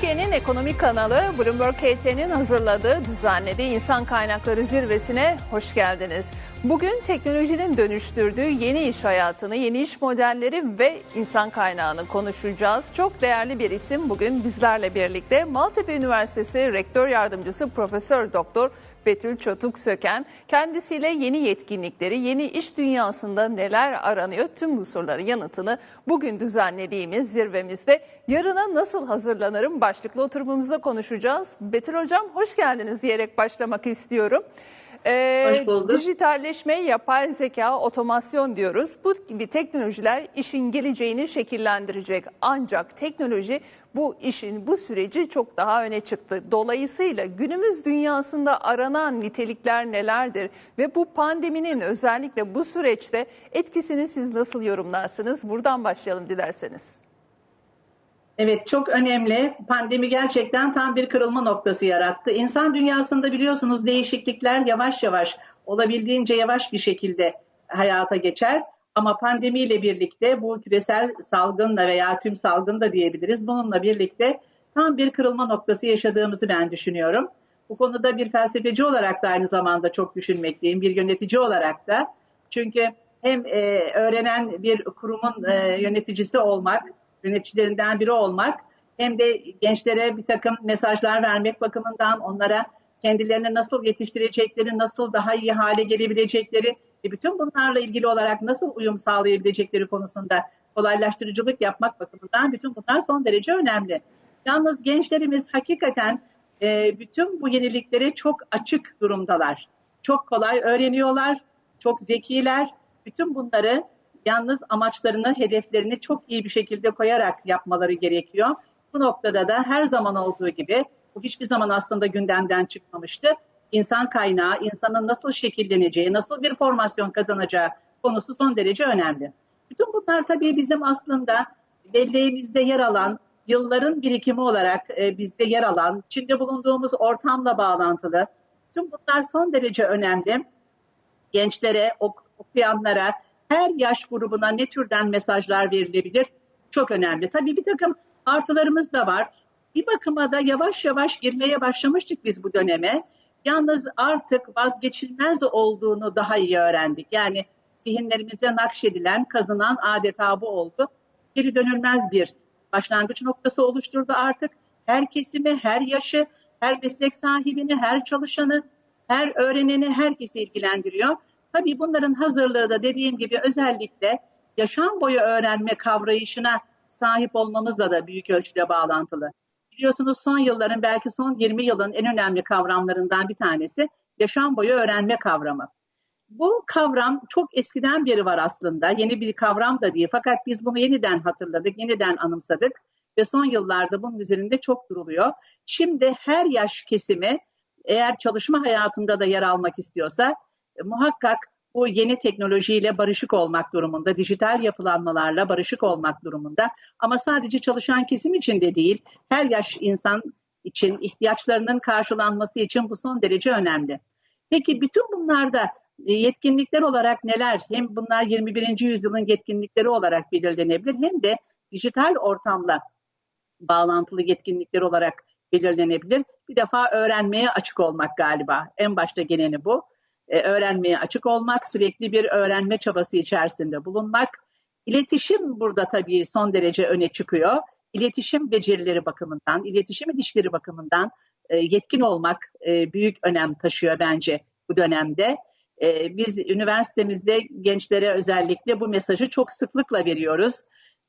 Türkiye'nin ekonomik kanalı Bloomberg HT'nin hazırladığı düzenlediği insan kaynakları zirvesine hoş geldiniz. Bugün teknolojinin dönüştürdüğü yeni iş hayatını, yeni iş modelleri ve insan kaynağını konuşacağız. Çok değerli bir isim bugün bizlerle birlikte Maltepe Üniversitesi Rektör Yardımcısı Profesör Doktor Betül Çotuk Söken kendisiyle yeni yetkinlikleri, yeni iş dünyasında neler aranıyor tüm bu soruların yanıtını bugün düzenlediğimiz zirvemizde yarına nasıl hazırlanırım başlıklı oturumumuzda konuşacağız. Betül Hocam hoş geldiniz diyerek başlamak istiyorum. Ee, Hoş bulduk. Dijitalleşme, yapay zeka, otomasyon diyoruz. Bu gibi teknolojiler işin geleceğini şekillendirecek. Ancak teknoloji bu işin, bu süreci çok daha öne çıktı. Dolayısıyla günümüz dünyasında aranan nitelikler nelerdir? Ve bu pandeminin özellikle bu süreçte etkisini siz nasıl yorumlarsınız? Buradan başlayalım dilerseniz. Evet çok önemli. Pandemi gerçekten tam bir kırılma noktası yarattı. İnsan dünyasında biliyorsunuz değişiklikler yavaş yavaş, olabildiğince yavaş bir şekilde hayata geçer. Ama pandemiyle birlikte bu küresel salgınla veya tüm salgın da diyebiliriz. Bununla birlikte tam bir kırılma noktası yaşadığımızı ben düşünüyorum. Bu konuda bir felsefeci olarak da aynı zamanda çok düşünmekteyim. Bir yönetici olarak da. Çünkü hem e, öğrenen bir kurumun e, yöneticisi olmak, yöneticilerinden biri olmak hem de gençlere bir takım mesajlar vermek bakımından onlara kendilerini nasıl yetiştirecekleri, nasıl daha iyi hale gelebilecekleri ve bütün bunlarla ilgili olarak nasıl uyum sağlayabilecekleri konusunda kolaylaştırıcılık yapmak bakımından bütün bunlar son derece önemli. Yalnız gençlerimiz hakikaten e, bütün bu yeniliklere çok açık durumdalar. Çok kolay öğreniyorlar, çok zekiler. Bütün bunları yalnız amaçlarını, hedeflerini çok iyi bir şekilde koyarak yapmaları gerekiyor. Bu noktada da her zaman olduğu gibi bu hiçbir zaman aslında gündemden çıkmamıştı. İnsan kaynağı, insanın nasıl şekilleneceği, nasıl bir formasyon kazanacağı konusu son derece önemli. Bütün bunlar tabii bizim aslında belleğimizde yer alan, yılların birikimi olarak e, bizde yer alan, içinde bulunduğumuz ortamla bağlantılı. Tüm bunlar son derece önemli. Gençlere, ok- okuyanlara, her yaş grubuna ne türden mesajlar verilebilir? Çok önemli. Tabii bir takım artılarımız da var. Bir bakıma da yavaş yavaş girmeye başlamıştık biz bu döneme. Yalnız artık vazgeçilmez olduğunu daha iyi öğrendik. Yani zihinlerimize nakşedilen, kazınan adeta bu oldu. Geri dönülmez bir başlangıç noktası oluşturdu artık. Her kesimi, her yaşı, her meslek sahibini, her çalışanı, her öğreneni, herkesi ilgilendiriyor. Tabii bunların hazırlığı da dediğim gibi özellikle yaşam boyu öğrenme kavrayışına sahip olmamızla da büyük ölçüde bağlantılı. Biliyorsunuz son yılların belki son 20 yılın en önemli kavramlarından bir tanesi yaşam boyu öğrenme kavramı. Bu kavram çok eskiden beri var aslında. Yeni bir kavram da değil. Fakat biz bunu yeniden hatırladık, yeniden anımsadık ve son yıllarda bunun üzerinde çok duruluyor. Şimdi her yaş kesimi eğer çalışma hayatında da yer almak istiyorsa muhakkak bu yeni teknolojiyle barışık olmak durumunda, dijital yapılanmalarla barışık olmak durumunda. Ama sadece çalışan kesim için de değil, her yaş insan için ihtiyaçlarının karşılanması için bu son derece önemli. Peki bütün bunlarda e, yetkinlikler olarak neler? Hem bunlar 21. yüzyılın yetkinlikleri olarak belirlenebilir hem de dijital ortamla bağlantılı yetkinlikler olarak belirlenebilir. Bir defa öğrenmeye açık olmak galiba. En başta geleni bu. Ee, öğrenmeye açık olmak, sürekli bir öğrenme çabası içerisinde bulunmak. İletişim burada tabii son derece öne çıkıyor. İletişim becerileri bakımından, iletişim ilişkileri bakımından e, yetkin olmak e, büyük önem taşıyor bence bu dönemde. E, biz üniversitemizde gençlere özellikle bu mesajı çok sıklıkla veriyoruz.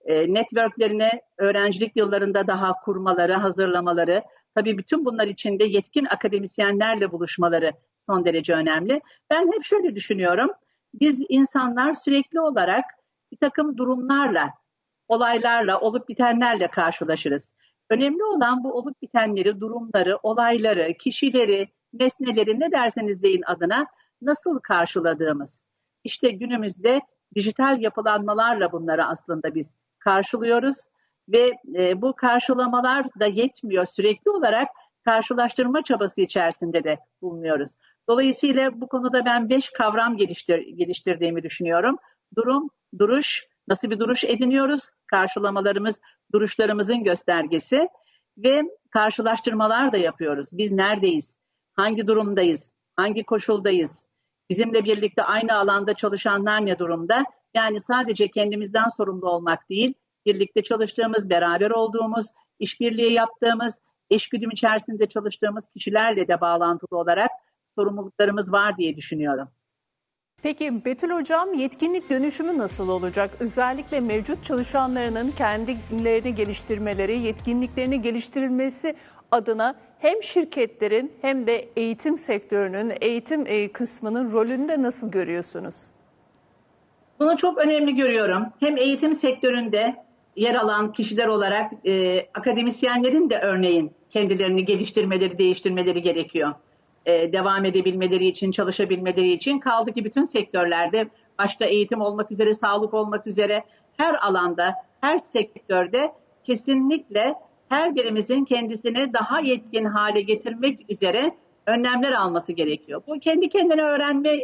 E, networklerini öğrencilik yıllarında daha kurmaları, hazırlamaları, tabii bütün bunlar içinde yetkin akademisyenlerle buluşmaları son derece önemli. Ben hep şöyle düşünüyorum. Biz insanlar sürekli olarak bir takım durumlarla, olaylarla, olup bitenlerle karşılaşırız. Önemli olan bu olup bitenleri, durumları, olayları, kişileri, nesneleri ne derseniz deyin adına nasıl karşıladığımız. İşte günümüzde dijital yapılanmalarla bunları aslında biz karşılıyoruz ve e, bu karşılamalar da yetmiyor. Sürekli olarak karşılaştırma çabası içerisinde de bulunuyoruz. Dolayısıyla bu konuda ben beş kavram geliştir, geliştirdiğimi düşünüyorum. Durum, duruş, nasıl bir duruş ediniyoruz? Karşılamalarımız duruşlarımızın göstergesi ve karşılaştırmalar da yapıyoruz. Biz neredeyiz? Hangi durumdayız? Hangi koşuldayız? Bizimle birlikte aynı alanda çalışanlar ne durumda? Yani sadece kendimizden sorumlu olmak değil, birlikte çalıştığımız, beraber olduğumuz, işbirliği yaptığımız, eşgüdüm içerisinde çalıştığımız kişilerle de bağlantılı olarak sorumluluklarımız var diye düşünüyorum. Peki Betül Hocam yetkinlik dönüşümü nasıl olacak? Özellikle mevcut çalışanlarının kendilerini geliştirmeleri, yetkinliklerini geliştirilmesi adına hem şirketlerin hem de eğitim sektörünün, eğitim e, kısmının rolünü de nasıl görüyorsunuz? Bunu çok önemli görüyorum. Hem eğitim sektöründe yer alan kişiler olarak e, akademisyenlerin de örneğin kendilerini geliştirmeleri, değiştirmeleri gerekiyor. E, devam edebilmeleri için, çalışabilmeleri için kaldı ki bütün sektörlerde başta eğitim olmak üzere, sağlık olmak üzere her alanda, her sektörde kesinlikle her birimizin kendisini daha yetkin hale getirmek üzere önlemler alması gerekiyor. Bu kendi kendine öğrenme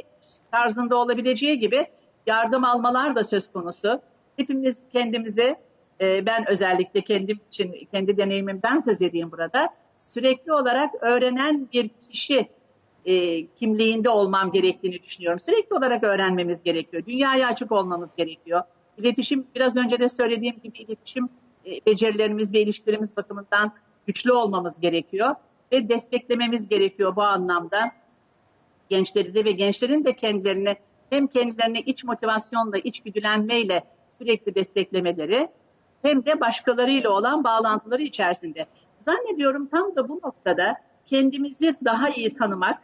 tarzında olabileceği gibi yardım almalar da söz konusu. Hepimiz kendimize, e, ben özellikle kendim için, kendi deneyimimden söz edeyim burada. Sürekli olarak öğrenen bir kişi e, kimliğinde olmam gerektiğini düşünüyorum. Sürekli olarak öğrenmemiz gerekiyor. Dünyaya açık olmamız gerekiyor. İletişim, biraz önce de söylediğim gibi iletişim e, becerilerimiz ve ilişkilerimiz bakımından güçlü olmamız gerekiyor. Ve desteklememiz gerekiyor bu anlamda. Gençleri de ve gençlerin de kendilerini hem kendilerini iç motivasyonla, iç güdülenmeyle sürekli desteklemeleri hem de başkalarıyla olan bağlantıları içerisinde. Zannediyorum tam da bu noktada kendimizi daha iyi tanımak,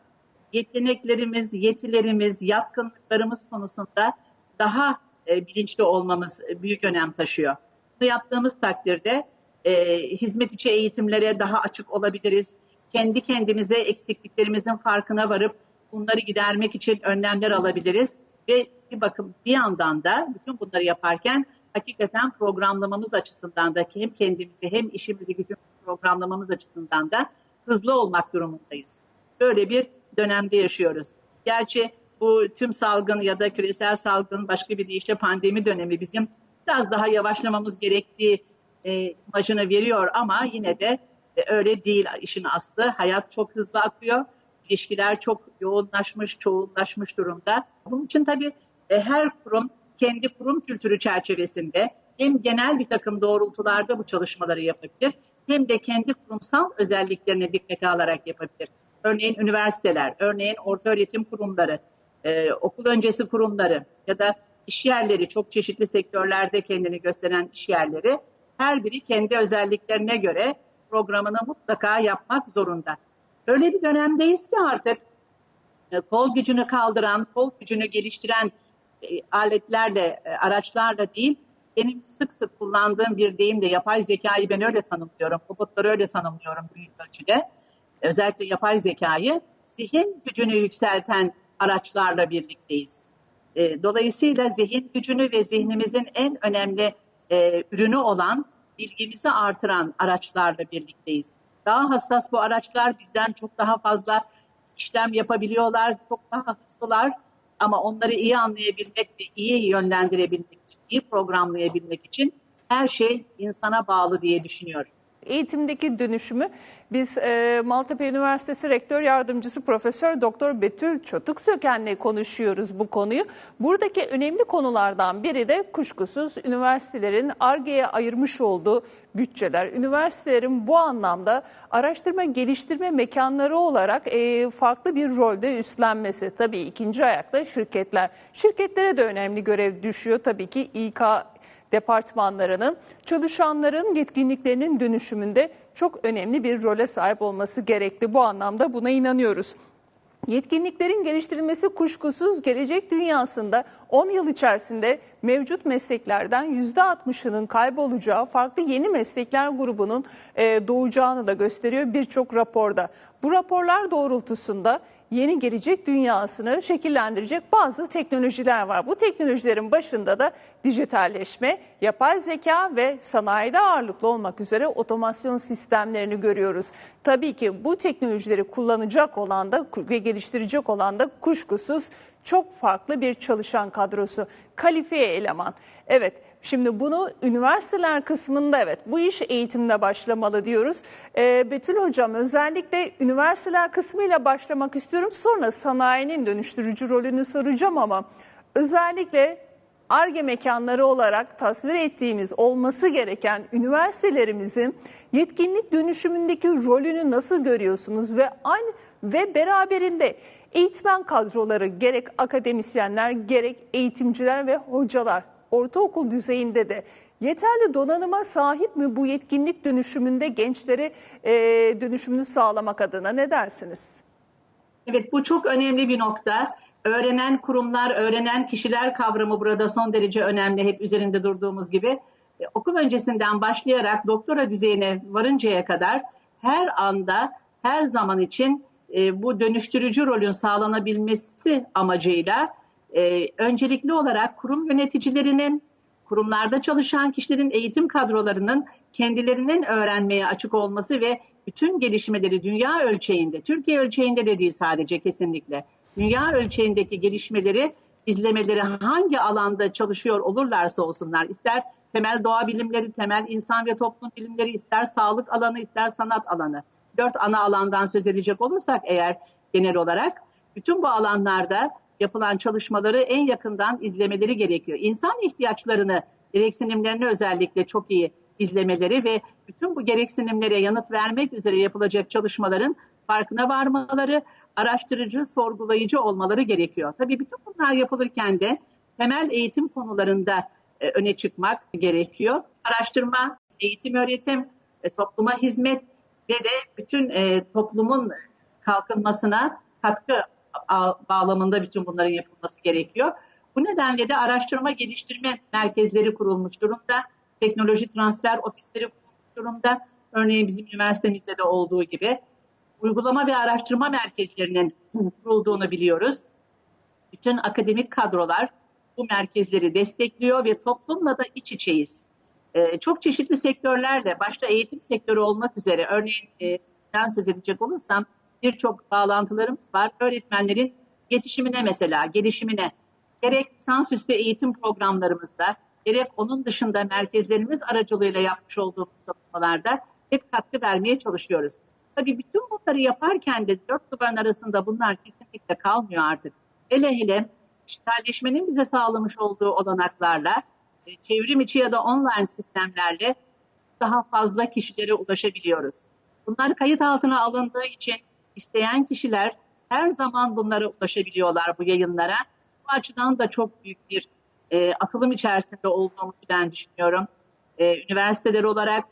yeteneklerimiz, yetilerimiz, yatkınlıklarımız konusunda daha e, bilinçli olmamız büyük önem taşıyor. Bunu yaptığımız takdirde e, hizmet içi eğitimlere daha açık olabiliriz. Kendi kendimize eksikliklerimizin farkına varıp bunları gidermek için önlemler alabiliriz. Ve bir bakım bir yandan da bütün bunları yaparken hakikaten programlamamız açısından da hem kendimizi hem işimizi gücümüzü programlamamız açısından da hızlı olmak durumundayız. Böyle bir dönemde yaşıyoruz. Gerçi bu tüm salgın ya da küresel salgın başka bir deyişle pandemi dönemi bizim biraz daha yavaşlamamız gerektiği e, imajını veriyor ama yine de e, öyle değil işin aslı. Hayat çok hızlı akıyor. İlişkiler çok yoğunlaşmış, çoğunlaşmış durumda. Bunun için tabii e, her kurum kendi kurum kültürü çerçevesinde hem genel bir takım doğrultularda bu çalışmaları yapabilir hem de kendi kurumsal özelliklerine dikkate alarak yapabilir. Örneğin üniversiteler, örneğin orta öğretim kurumları, e, okul öncesi kurumları ya da iş yerleri, çok çeşitli sektörlerde kendini gösteren iş yerleri her biri kendi özelliklerine göre programını mutlaka yapmak zorunda. Öyle bir dönemdeyiz ki artık e, kol gücünü kaldıran, kol gücünü geliştiren e, aletlerle, e, araçlarla değil, benim sık sık kullandığım bir deyimle yapay zekayı ben öyle tanımlıyorum, robotları öyle tanımlıyorum büyük ölçüde. Özellikle yapay zekayı zihin gücünü yükselten araçlarla birlikteyiz. Dolayısıyla zihin gücünü ve zihnimizin en önemli ürünü olan bilgimizi artıran araçlarla birlikteyiz. Daha hassas bu araçlar bizden çok daha fazla işlem yapabiliyorlar, çok daha hızlılar ama onları iyi anlayabilmek ve iyi yönlendirebilmek iyi programlayabilmek için her şey insana bağlı diye düşünüyorum eğitimdeki dönüşümü biz e, Maltepe Üniversitesi Rektör Yardımcısı Profesör Doktor Betül Çotuk Söken'le konuşuyoruz bu konuyu. Buradaki önemli konulardan biri de kuşkusuz üniversitelerin ARGE'ye ayırmış olduğu bütçeler. Üniversitelerin bu anlamda araştırma geliştirme mekanları olarak e, farklı bir rolde üstlenmesi. Tabii ikinci ayakta şirketler. Şirketlere de önemli görev düşüyor tabii ki İK departmanlarının çalışanların yetkinliklerinin dönüşümünde çok önemli bir role sahip olması gerekli. Bu anlamda buna inanıyoruz. Yetkinliklerin geliştirilmesi kuşkusuz gelecek dünyasında 10 yıl içerisinde mevcut mesleklerden %60'ının kaybolacağı farklı yeni meslekler grubunun e, doğacağını da gösteriyor birçok raporda. Bu raporlar doğrultusunda yeni gelecek dünyasını şekillendirecek bazı teknolojiler var. Bu teknolojilerin başında da dijitalleşme, yapay zeka ve sanayide ağırlıklı olmak üzere otomasyon sistemlerini görüyoruz. Tabii ki bu teknolojileri kullanacak olan da ve geliştirecek olan da kuşkusuz çok farklı bir çalışan kadrosu, kalifiye eleman. Evet, şimdi bunu üniversiteler kısmında evet bu iş eğitimde başlamalı diyoruz. Ee, Betül Hocam özellikle üniversiteler kısmıyla başlamak istiyorum. Sonra sanayinin dönüştürücü rolünü soracağım ama özellikle ARGE mekanları olarak tasvir ettiğimiz olması gereken üniversitelerimizin yetkinlik dönüşümündeki rolünü nasıl görüyorsunuz ve aynı ve beraberinde eğitmen kadroları gerek akademisyenler gerek eğitimciler ve hocalar ortaokul düzeyinde de yeterli donanıma sahip mi bu yetkinlik dönüşümünde gençleri e, dönüşümünü sağlamak adına ne dersiniz? Evet bu çok önemli bir nokta. Öğrenen kurumlar, öğrenen kişiler kavramı burada son derece önemli. Hep üzerinde durduğumuz gibi. E, okul öncesinden başlayarak doktora düzeyine varıncaya kadar her anda, her zaman için e, bu dönüştürücü rolün sağlanabilmesi amacıyla e, öncelikli olarak kurum yöneticilerinin, kurumlarda çalışan kişilerin eğitim kadrolarının kendilerinin öğrenmeye açık olması ve bütün gelişmeleri dünya ölçeğinde, Türkiye ölçeğinde de değil sadece kesinlikle, dünya ölçeğindeki gelişmeleri izlemeleri hangi alanda çalışıyor olurlarsa olsunlar, ister temel doğa bilimleri, temel insan ve toplum bilimleri, ister sağlık alanı, ister sanat alanı. Dört ana alandan söz edecek olursak eğer genel olarak, bütün bu alanlarda yapılan çalışmaları en yakından izlemeleri gerekiyor. İnsan ihtiyaçlarını, gereksinimlerini özellikle çok iyi izlemeleri ve bütün bu gereksinimlere yanıt vermek üzere yapılacak çalışmaların farkına varmaları, araştırıcı, sorgulayıcı olmaları gerekiyor. Tabii bütün bunlar yapılırken de temel eğitim konularında e, öne çıkmak gerekiyor. Araştırma, eğitim, öğretim, e, topluma hizmet ve de bütün e, toplumun kalkınmasına katkı bağlamında bütün bunların yapılması gerekiyor. Bu nedenle de araştırma geliştirme merkezleri kurulmuş durumda. Teknoloji transfer ofisleri kurulmuş durumda. Örneğin bizim üniversitemizde de olduğu gibi uygulama ve araştırma merkezlerinin kurulduğunu biliyoruz. Bütün akademik kadrolar bu merkezleri destekliyor ve toplumla da iç içeyiz. Ee, çok çeşitli sektörlerle, başta eğitim sektörü olmak üzere, örneğin e, söz edecek olursam birçok bağlantılarımız var. Öğretmenlerin yetişimine mesela, gelişimine, gerek lisansüstü eğitim programlarımızda, gerek onun dışında merkezlerimiz aracılığıyla yapmış olduğumuz çalışmalarda hep katkı vermeye çalışıyoruz. Tabii bütün bunları yaparken de dört duvarın arasında bunlar kesinlikle kalmıyor artık. Hele hele dijitalleşmenin bize sağlamış olduğu olanaklarla, e, çevrim içi ya da online sistemlerle daha fazla kişilere ulaşabiliyoruz. Bunlar kayıt altına alındığı için isteyen kişiler her zaman bunlara ulaşabiliyorlar bu yayınlara. Bu açıdan da çok büyük bir e, atılım içerisinde olduğumuzu ben düşünüyorum. E, üniversiteler olarak,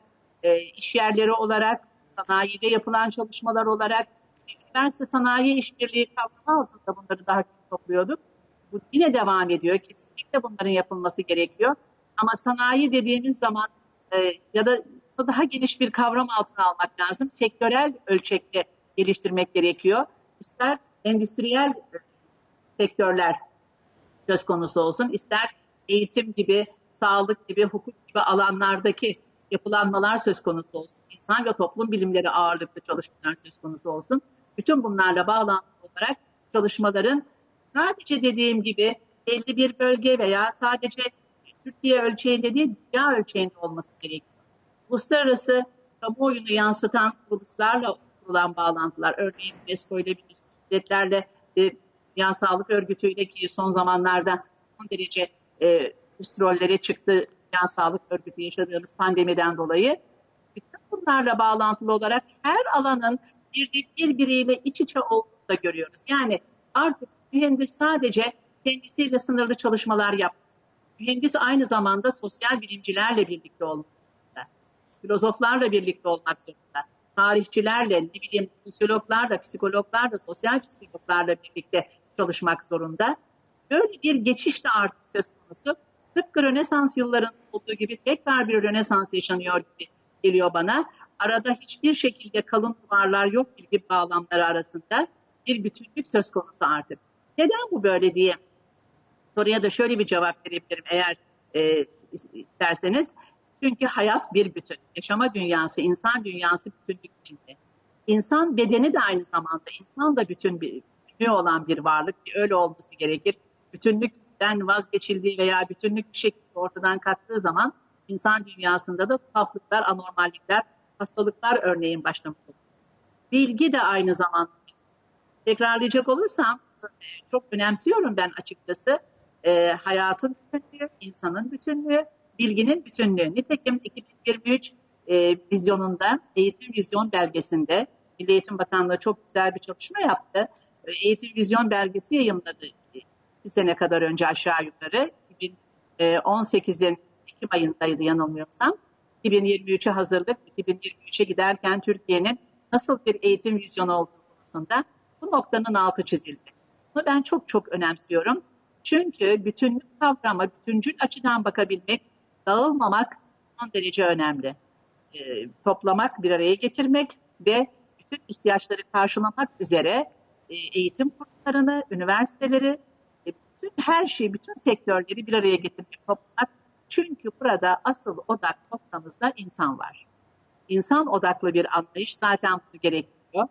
e, iş yerleri olarak, sanayide yapılan çalışmalar olarak, üniversite sanayi işbirliği kavramı altında bunları daha çok topluyorduk. Bu yine devam ediyor. Kesinlikle bunların yapılması gerekiyor. Ama sanayi dediğimiz zaman e, ya da daha geniş bir kavram altına almak lazım. Sektörel ölçekte geliştirmek gerekiyor. İster endüstriyel sektörler söz konusu olsun, ister eğitim gibi, sağlık gibi, hukuk gibi alanlardaki yapılanmalar söz konusu olsun, insan ve toplum bilimleri ağırlıklı çalışmalar söz konusu olsun. Bütün bunlarla bağlantılı olarak çalışmaların sadece dediğim gibi 51 bölge veya sadece Türkiye ölçeğinde değil, dünya ölçeğinde olması gerekiyor. Uluslararası kamuoyunu yansıtan kuruluşlarla kurulan bağlantılar, örneğin UNESCO ile Birleşmiş Milletler'le e, Dünya Sağlık Örgütü ile ki son zamanlarda son derece e, üst rollere çıktı Dünya Sağlık Örgütü yaşadığımız pandemiden dolayı. Bütün bunlarla bağlantılı olarak her alanın bir birbiriyle iç içe olduğunu da görüyoruz. Yani artık mühendis sadece kendisiyle sınırlı çalışmalar yap. Mühendis aynı zamanda sosyal bilimcilerle birlikte olmak zorunda. Filozoflarla birlikte olmak zorunda tarihçilerle, ne bileyim sosyologlarla, psikologlarla, sosyal psikologlarla birlikte çalışmak zorunda. Böyle bir geçiş de artık söz konusu. Tıpkı Rönesans yıllarında olduğu gibi tekrar bir Rönesans yaşanıyor gibi geliyor bana. Arada hiçbir şekilde kalın duvarlar yok bilgi bağlamları arasında bir bütünlük söz konusu artık. Neden bu böyle diye soruya da şöyle bir cevap verebilirim eğer e, isterseniz. Çünkü hayat bir bütün. Yaşama dünyası, insan dünyası bütünlük içinde. İnsan bedeni de aynı zamanda insan da bütün bir bütünlüğü olan bir varlık ki öyle olması gerekir. Bütünlükten vazgeçildiği veya bütünlük bir şekilde ortadan kalktığı zaman insan dünyasında da tuhaflıklar, anormallikler, hastalıklar örneğin başlamış olur. Bilgi de aynı zamanda tekrarlayacak olursam çok önemsiyorum ben açıkçası e, hayatın bütünlüğü, insanın bütünlüğü, bilginin bütünlüğü. Nitekim 2023 e, vizyonunda, eğitim vizyon belgesinde Milli Eğitim Bakanlığı çok güzel bir çalışma yaptı. E, eğitim vizyon belgesi yayınladı iki sene kadar önce aşağı yukarı. 2018'in Ekim ayındaydı yanılmıyorsam. 2023'e hazırlık, 2023'e giderken Türkiye'nin nasıl bir eğitim vizyonu olduğu konusunda bu noktanın altı çizildi. Bunu ben çok çok önemsiyorum. Çünkü bütünlük kavramı, bütüncül açıdan bakabilmek, dağılmamak son derece önemli. E, toplamak, bir araya getirmek ve bütün ihtiyaçları karşılamak üzere e, eğitim kurumlarını, üniversiteleri, e, bütün her şeyi, bütün sektörleri bir araya getirmek, toplamak. Çünkü burada asıl odak noktamızda insan var. İnsan odaklı bir anlayış zaten bunu gerektiriyor.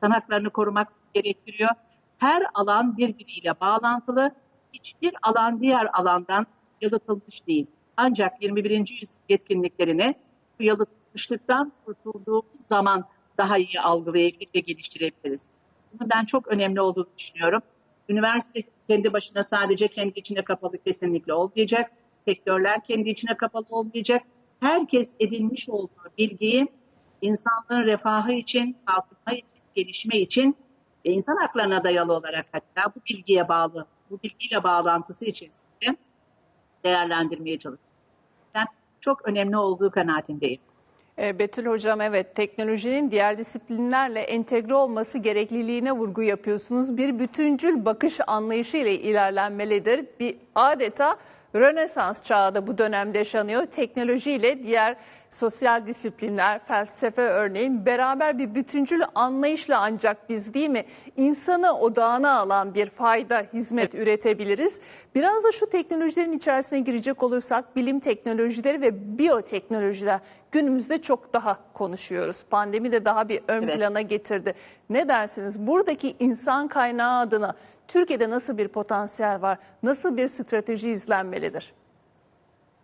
Sanatlarını korumak gerektiriyor. Her alan birbiriyle bağlantılı. Hiçbir alan diğer alandan yalıtılmış değil. Ancak 21. yüzyıl yetkinliklerini bu yalıtılmışlıktan kurtulduğumuz zaman daha iyi algılayabilir ve geliştirebiliriz. Bunu ben çok önemli olduğunu düşünüyorum. Üniversite kendi başına sadece kendi içine kapalı kesinlikle olmayacak. Sektörler kendi içine kapalı olmayacak. Herkes edinmiş olduğu bilgiyi insanlığın refahı için, kalkınma için, gelişme için ve insan haklarına dayalı olarak hatta bu bilgiye bağlı, bu bilgiyle bağlantısı içerisinde değerlendirmeye çalışıyor. Ben çok önemli olduğu kanaatindeyim. E, Betül Hocam evet teknolojinin diğer disiplinlerle entegre olması gerekliliğine vurgu yapıyorsunuz. Bir bütüncül bakış anlayışı ile ilerlenmelidir. Bir adeta Rönesans çağı da bu dönemde yaşanıyor. Teknolojiyle diğer sosyal disiplinler, felsefe örneğin beraber bir bütüncül anlayışla ancak biz değil mi insanı odağına alan bir fayda, hizmet üretebiliriz. Biraz da şu teknolojilerin içerisine girecek olursak bilim teknolojileri ve biyoteknolojiler günümüzde çok daha konuşuyoruz. Pandemi de daha bir ön Evet. plana getirdi. Ne dersiniz? Buradaki insan kaynağı adına Türkiye'de nasıl bir potansiyel var? Nasıl bir strateji izlenmelidir?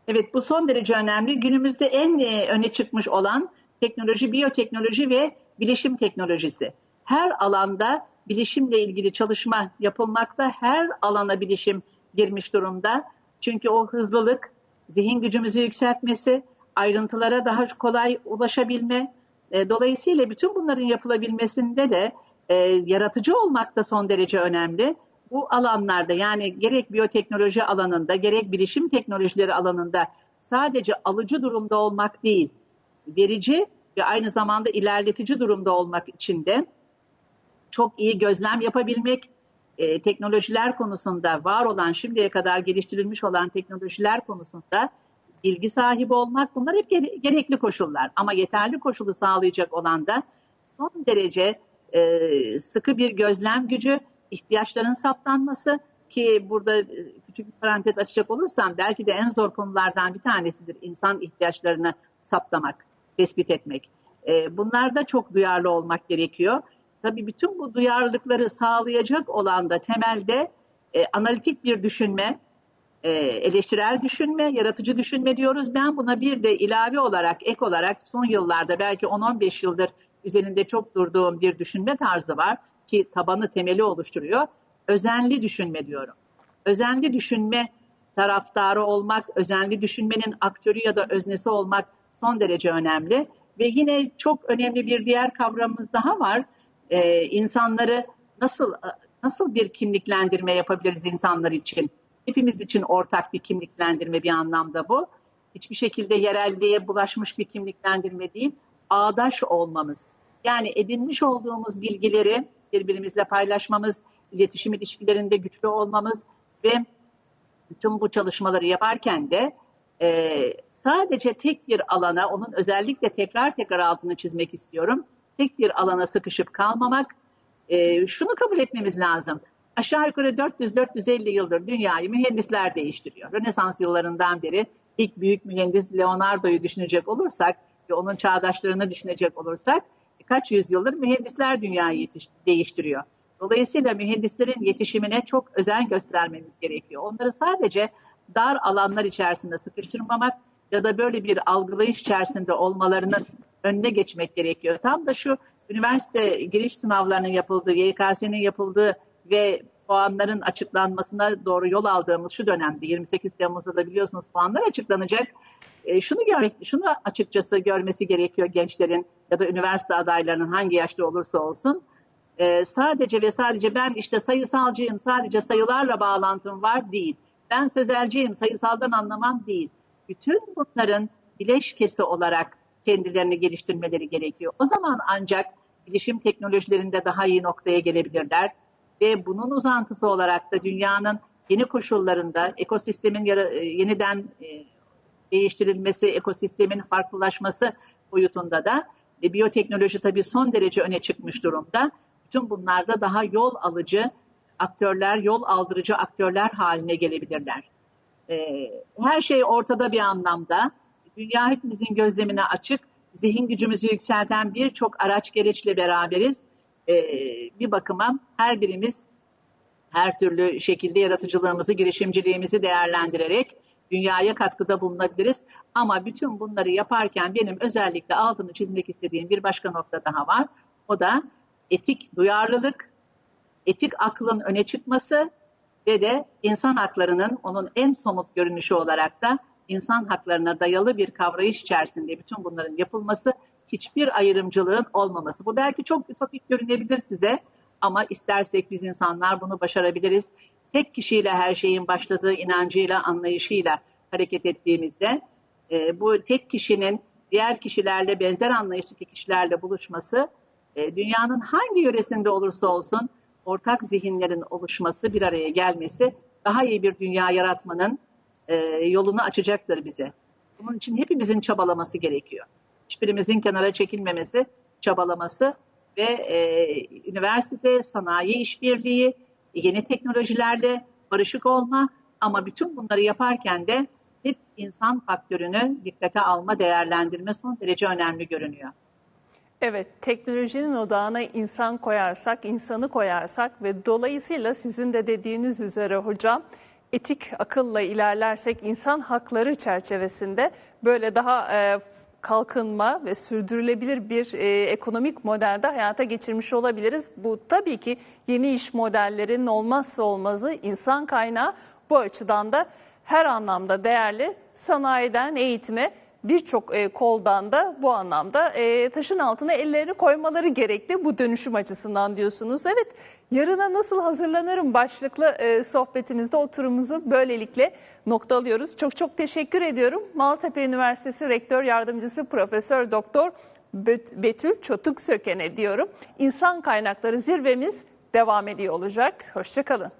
Evet bu son derece önemli. Günümüzde en e, öne çıkmış olan teknoloji, biyoteknoloji ve bilişim teknolojisi. Her alanda bilişimle ilgili çalışma yapılmakta. Her alana bilişim girmiş durumda. Çünkü o hızlılık, zihin gücümüzü yükseltmesi, ayrıntılara daha kolay ulaşabilme. E, Dolayısıyla bütün bunların yapılabilmesinde de e, yaratıcı olmak da son derece önemli. Bu alanlarda yani gerek biyoteknoloji alanında gerek bilişim teknolojileri alanında sadece alıcı durumda olmak değil, verici ve aynı zamanda ilerletici durumda olmak için de çok iyi gözlem yapabilmek, e, teknolojiler konusunda var olan, şimdiye kadar geliştirilmiş olan teknolojiler konusunda bilgi sahibi olmak bunlar hep gere- gerekli koşullar. Ama yeterli koşulu sağlayacak olan da son derece e, sıkı bir gözlem gücü, ihtiyaçların saptanması ki burada e, küçük bir parantez açacak olursam belki de en zor konulardan bir tanesidir insan ihtiyaçlarını saptamak, tespit etmek. E, bunlarda çok duyarlı olmak gerekiyor. Tabii bütün bu duyarlılıkları sağlayacak olan da temelde e, analitik bir düşünme, eleştirel düşünme, yaratıcı düşünme diyoruz. Ben buna bir de ilave olarak, ek olarak son yıllarda belki 10-15 yıldır üzerinde çok durduğum bir düşünme tarzı var ki tabanı temeli oluşturuyor. Özenli düşünme diyorum. Özenli düşünme taraftarı olmak, özenli düşünmenin aktörü ya da öznesi olmak son derece önemli. Ve yine çok önemli bir diğer kavramımız daha var. Ee, insanları nasıl nasıl bir kimliklendirme yapabiliriz insanlar için? Hepimiz için ortak bir kimliklendirme bir anlamda bu. Hiçbir şekilde yerelliğe bulaşmış bir kimliklendirme değil, ağdaş olmamız. Yani edinmiş olduğumuz bilgileri birbirimizle paylaşmamız, iletişim ilişkilerinde güçlü olmamız ve bütün bu çalışmaları yaparken de e, sadece tek bir alana, onun özellikle tekrar tekrar altını çizmek istiyorum. Tek bir alana sıkışıp kalmamak. E, şunu kabul etmemiz lazım. Aşağı yukarı 400-450 yıldır dünyayı mühendisler değiştiriyor. Rönesans yıllarından beri ilk büyük mühendis Leonardo'yu düşünecek olursak ve onun çağdaşlarını düşünecek olursak kaç yüzyıldır mühendisler dünyayı yetiş- değiştiriyor. Dolayısıyla mühendislerin yetişimine çok özen göstermemiz gerekiyor. Onları sadece dar alanlar içerisinde sıkıştırmamak ya da böyle bir algılayış içerisinde olmalarının önüne geçmek gerekiyor. Tam da şu üniversite giriş sınavlarının yapıldığı, YKS'nin yapıldığı ve puanların açıklanmasına doğru yol aldığımız şu dönemde 28 Temmuz'da da biliyorsunuz puanlar açıklanacak. E, şunu görmek, şunu açıkçası görmesi gerekiyor gençlerin ya da üniversite adaylarının hangi yaşta olursa olsun. E, sadece ve sadece ben işte sayısalcıyım, sadece sayılarla bağlantım var değil. Ben sözelciyim, sayısaldan anlamam değil. Bütün bunların bileşkesi olarak kendilerini geliştirmeleri gerekiyor. O zaman ancak bilişim teknolojilerinde daha iyi noktaya gelebilirler ve bunun uzantısı olarak da dünyanın yeni koşullarında ekosistemin e, yeniden e, değiştirilmesi, ekosistemin farklılaşması boyutunda da e, biyoteknoloji tabii son derece öne çıkmış durumda. Bütün bunlarda daha yol alıcı aktörler, yol aldırıcı aktörler haline gelebilirler. E, her şey ortada bir anlamda. Dünya hepimizin gözlemine açık. Zihin gücümüzü yükselten birçok araç gereçle beraberiz. E, bir bakıma her birimiz her türlü şekilde yaratıcılığımızı, girişimciliğimizi değerlendirerek dünyaya katkıda bulunabiliriz. Ama bütün bunları yaparken benim özellikle altını çizmek istediğim bir başka nokta daha var. O da etik duyarlılık, etik aklın öne çıkması ve de insan haklarının onun en somut görünüşü olarak da insan haklarına dayalı bir kavrayış içerisinde bütün bunların yapılması, hiçbir ayrımcılığın olmaması. Bu belki çok ütopik görünebilir size ama istersek biz insanlar bunu başarabiliriz. Tek kişiyle her şeyin başladığı inancıyla, anlayışıyla hareket ettiğimizde e, bu tek kişinin diğer kişilerle benzer anlayıştaki kişilerle buluşması e, dünyanın hangi yöresinde olursa olsun ortak zihinlerin oluşması, bir araya gelmesi daha iyi bir dünya yaratmanın e, yolunu açacaktır bize. Bunun için hepimizin çabalaması gerekiyor. Hiçbirimizin kenara çekilmemesi, çabalaması ve e, üniversite, sanayi işbirliği, yeni teknolojilerle barışık olma ama bütün bunları yaparken de hep insan faktörünü dikkate alma, değerlendirme son derece önemli görünüyor. Evet, teknolojinin odağına insan koyarsak, insanı koyarsak ve dolayısıyla sizin de dediğiniz üzere hocam etik akılla ilerlersek insan hakları çerçevesinde böyle daha e, kalkınma ve sürdürülebilir bir e, ekonomik modelde hayata geçirmiş olabiliriz. Bu tabii ki yeni iş modellerinin olmazsa olmazı insan kaynağı bu açıdan da her anlamda değerli. Sanayiden eğitime birçok e, koldan da bu anlamda e, taşın altına ellerini koymaları gerekli bu dönüşüm açısından diyorsunuz. Evet yarına nasıl hazırlanırım başlıklı e, sohbetimizde oturumuzu böylelikle noktalıyoruz. Çok çok teşekkür ediyorum. Maltepe Üniversitesi Rektör Yardımcısı Profesör Doktor Betül Çotuk Söken'e diyorum. İnsan kaynakları zirvemiz devam ediyor olacak. Hoşçakalın.